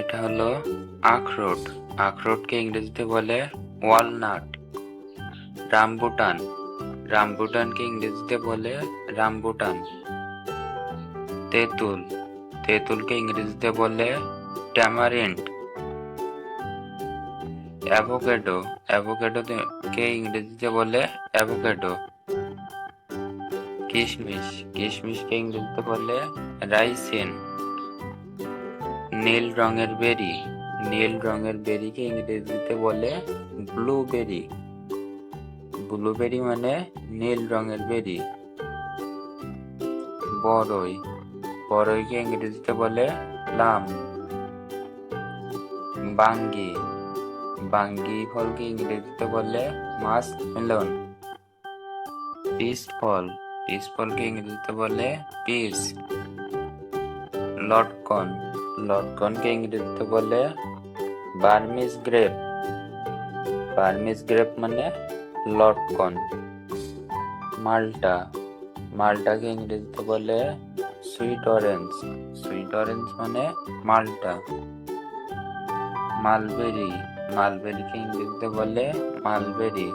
এটা হলো আখরোট। আখরোটকে ইংরেজিতে বলে ওয়ালনাট রামবুটান রামবুটানকে ইংরেজিতে বলে রামবুটান তেঁতুল, তেঁতুলকে ইংরেজিতে বলে ট্যামারিন্ট অ্যাভোকেডো অ্যাভোকেডো কে ইংরেজিতে বলে অ্যাভোকেডো কিশমিশ, কিশমিশকে ইংরেজিতে বলে রাইসিন। নীল রঙের বেরি। নীল রঙের বেরিকে ইংরেজিতে বলে ব্লুবেরি। ব্লুবেরি মানে নীল রঙের বেরি। বড়ই বড়ইকে ইংরেজিতে বলে প্লাম। বাঙ্গি। বাঙ্গি ফলকে ইংরেজিতে বলে মাস মেলন। পিস ফল পিস ফলকে ইংরেজিতে বলে পিস। লটকন। লটকনকে ইংরেজিতে বলে বার্মিস গ্রেপ। বার্মিস গ্রেপ মানে লটকন, মাল্টা। মাল্টাকে ইংরেজিতে বলে সুইট অরেঞ্জ। সুইট অরেঞ্জ মানে মাল্টা। মালবেরি, মালবেরিকে ইংরেজিতে বলে মালবেরি।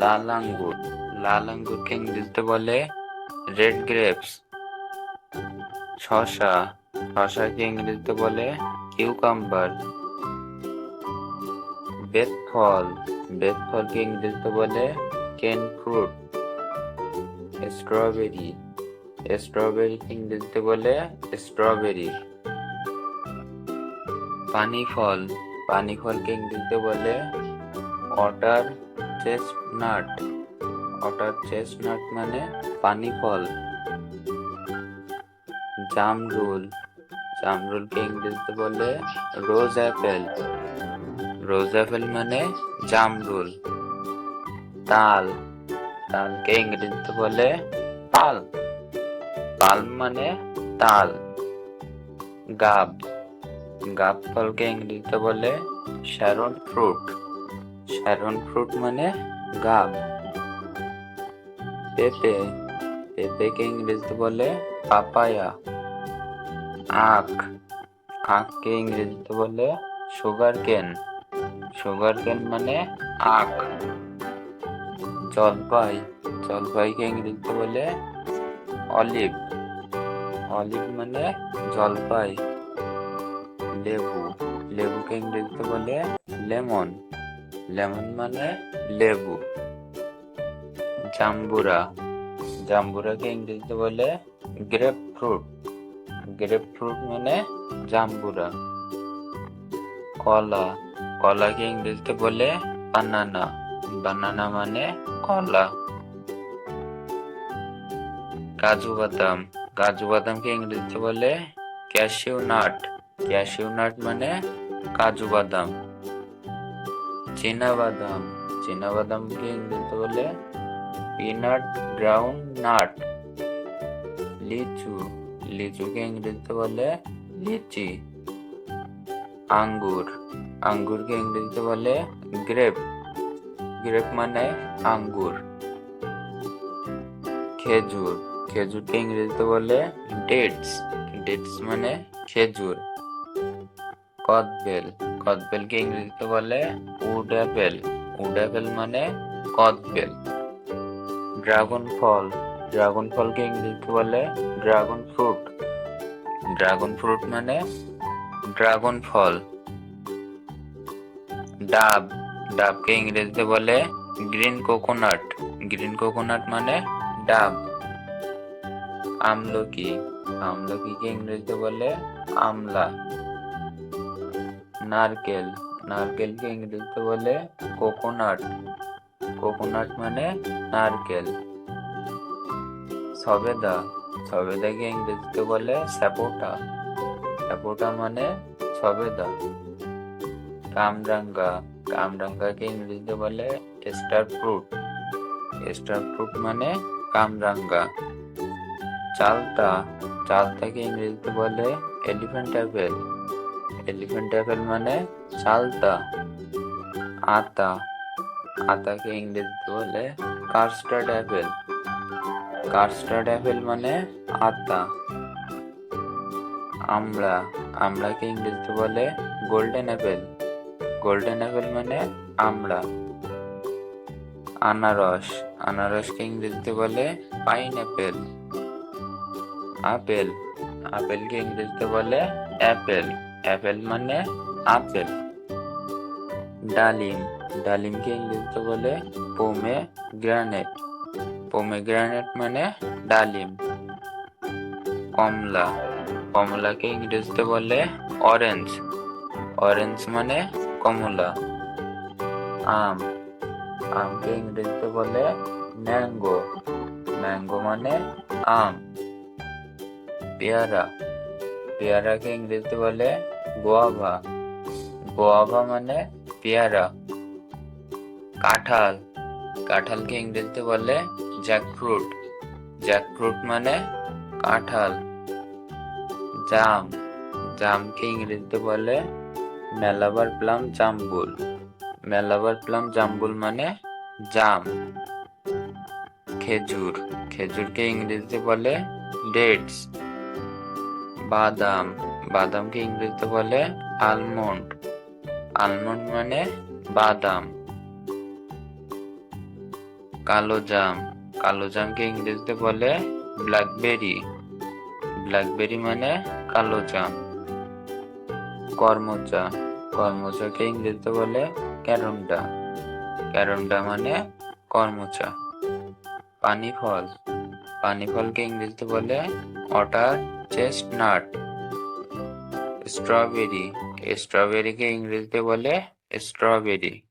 লাল আঙ্গুর, লাল আঙ্গুরকে ইংরেজিতে বলে রেড গ্রেপস। শশা শশাকে ইংরেজিতে বলে কিউকাম্বার বেত ফল বেত ফলকে ইংরেজিতে বলে কেন ফ্রুট স্ট্রবেরি স্ট্রবেরিকে ইংরেজিতে বলে স্ট্রবেরি পানি ফল পানি ফলকে ইংরেজিতে বলে ওয়াটার চেস্টনাট ওয়াটার চেস্টনাট মানে পানি ফল জামরুল জামরুলকে ইংরেজিতে বলে রোজ অ্যাপেল রোজ অ্যাপেল মানে জামরুল। তাল। তালকে ইংরেজিতে বলে পাল। পালম মানে তাল। গাব। গাব ফলকে ইংরেজিতে বলে শ্যারন ফ্রুট। শ্যারন ফ্রুট মানে গাব। পেঁপে। পেঁপেকে ইংরেজিতে বলে পাপায়া। আখ। আখকে ইংরেজিতে বলে সুগার কেন সুগার কেন মানে আখ। জলপাই। জলপাইকে ইংরেজিতে বলে অলিভ অলিভ মানে জলপাই। লেবু। লেবুকে ইংরেজিতে বলে লেমন। লেমন মানে লেবু। জাম্বুরা। জাম্বুরাকে ইংরেজিতে বলে গ্রেপ ফ্রুট গ্রেপ ফ্রুট মানে জাম্বুরা। কলা। কলাকে ইংরেজিতে বলে বানানা। বানানা মানে কলা। কাজু বাদাম। কাজু বাদামকে ইংরেজিতে বলে ক্যাশিউ নাট। ক্যাশিউ নাট মানে কাজু বাদাম। চীনা বাদাম চীনা বাদামকে ইংরেজিতে বলে পিনাট গ্রাউন্ড নাট। লিচু। লিচুকে ইংরেজিতে বলে? লিচি। আঙ্গুর। আঙ্গুরকে ইংরেজিতে বলে? গ্রেপ। গ্রেপ মানে আঙ্গুর। খেজুর। খেজুরকে ইংরেজিতে বলে? ডেটস। ডেটস মানে খেজুর। কদবেল। কদবেলকে ইংরেজিতে বলে? উড অ্যাপেল উড অ্যাপেল মানে কদবেল। ড্রাগন ফল। ড্রাগন ফলকে ইংরেজিতে বলে ড্রাগন ফ্রুট। ড্রাগন ফ্রুট মানে ড্রাগন ফল। ডাব। ডাবকে ইংরেজিতে বলে গ্রিন কোকোনাট। গ্রিন কোকোনাট মানে ডাব। আমলকি। আমলকিকে ইংরেজিতে বলে আমলা। নারকেল। নারকেলকে ইংরেজিতে বলে কোকোনাট। কোকোনাট মানে নারকেল। সবেদা, সবেদাকে ইংরেজিতে বলে স্যাপোটা স্যাপোটা মানে সবেদা। কামরাঙ্গা, কামরাঙ্গাকে ইংরেজিতে বলে স্টার ফ্রুট। স্টার ফ্রুট মানে কামরাঙ্গা। চালতা চালতাকে ইংরেজিতে বলে এলিফ্যান্ট অ্যাপেল। এলিফ্যান্ট অ্যাপেল মানে চালতা। আতা, আতাকে ইংরেজিতে বলে কাস্টার্ড অ্যাপেল। কাস্টার্ড অ্যাপেল মানে আতা আমড়া আমড়াকে ইংরেজিতে বলে গোল্ডেন অ্যাপেল গোল্ডেন অ্যাপেল মানে আমড়া আনারস, আনারসকে ইংরেজিতে বলে পাইন অ্যাপেল আপেল, আপেলকে ইংরেজিতে বলে অ্যাপেল অ্যাপেল মানে আপেল। ডালিম, ডালিমকে ইংরেজিতে বলে পোমে গ্রানেট পোমে গ্রানেট মানে ডালিম। কমলা। কমলাকে ইংরেজিতে বলে অরেঞ্জ অরেঞ্জ মানে কমলা। আম। আমকে ইংরেজিতে বলে ম্যাঙ্গো ম্যাঙ্গো মানে আম। পেয়ারা। পেয়ারাকে ইংরেজিতে বলে গোয়াভা গোয়াভা মানে পেয়ারা। কাঁঠাল। কাঁঠালকে ইংরেজিতে বলে জ্যাকফ্রুট জ্যাকফ্রুট মানে কাঁঠাল। জাম। জামকে ইংরেজিতে বলে মেলাবার প্লাম জাম্বুল। মেলাবার প্লাম জাম্বুল মানে জাম। খেজুর। খেজুরকে ইংরেজিতে বলে ডেটস বাদাম। বাদামকে ইংরেজিতে বলে আলমন্ড আলমন্ড মানে বাদাম। কালো জাম। কালো জামকে ইংরেজিতে বলে ব্ল্যাকবেরি ব্ল্যাকবেরি মানে কালো জাম। কর্মচা। কর্মচাকে ইংরেজিতে বলে ক্যারন্ডা ক্যারন্ডা মানে কর্মচা। পানি ফল পানি ফলকে ইংরেজিতে বলে অটার চেস্টনাট। স্ট্রবেরি। স্ট্রবেরিকে ইংরেজিতে বলে স্ট্রবেরি।